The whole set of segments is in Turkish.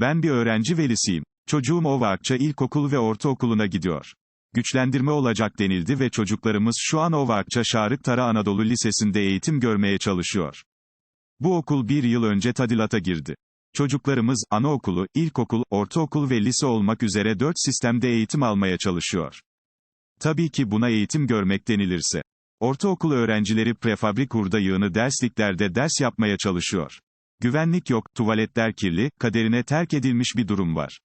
Ben bir öğrenci velisiyim. Çocuğum Ovakça İlkokul ve Ortaokulu'na gidiyor. Güçlendirme olacak denildi ve çocuklarımız şu an Ovakça Şarık Tara Anadolu Lisesi'nde eğitim görmeye çalışıyor. Bu okul bir yıl önce tadilata girdi. Çocuklarımız, anaokulu, ilkokul, ortaokul ve lise olmak üzere dört sistemde eğitim almaya çalışıyor. Tabii ki buna eğitim görmek denilirse. Ortaokul öğrencileri prefabrik hurda yığını dersliklerde ders yapmaya çalışıyor. Güvenlik yok, tuvaletler kirli, kaderine terk edilmiş bir durum var.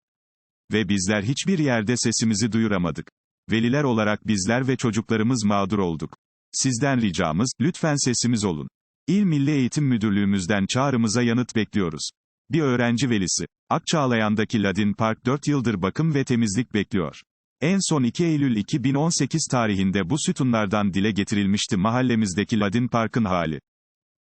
Ve bizler hiçbir yerde sesimizi duyuramadık. Veliler olarak bizler ve çocuklarımız mağdur olduk. Sizden ricamız, lütfen sesimiz olun. İl Milli Eğitim Müdürlüğümüzden çağrımıza yanıt bekliyoruz. Bir öğrenci velisi. Akçağlayan'daki Ladin Park 4 yıldır bakım ve temizlik bekliyor. En son 2 Eylül 2018 tarihinde bu sütunlardan dile getirilmişti mahallemizdeki Ladin Park'ın hali.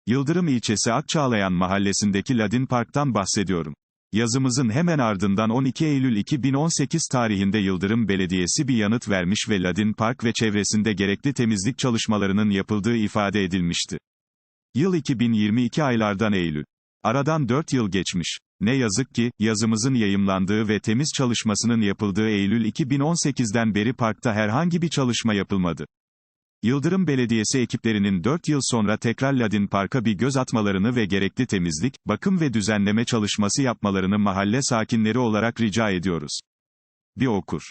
Yıldırım ilçesi Akçağlayan mahallesindeki Ladin Park'tan bahsediyorum. Yazımızın hemen ardından 12 Eylül 2018 tarihinde Yıldırım Belediyesi bir yanıt vermiş ve Ladin Park ve çevresinde gerekli temizlik çalışmalarının yapıldığı ifade edilmişti. Yıl 2022 aylardan Eylül. Aradan 4 yıl geçmiş. Ne yazık ki, yazımızın yayımlandığı ve temiz çalışmasının yapıldığı Eylül 2018'den beri parkta herhangi bir çalışma yapılmadı. Yıldırım Belediyesi ekiplerinin 4 yıl sonra tekrar Ladin Park'a bir göz atmalarını ve gerekli temizlik, bakım ve düzenleme çalışması yapmalarını mahalle sakinleri olarak rica ediyoruz. Bir okur.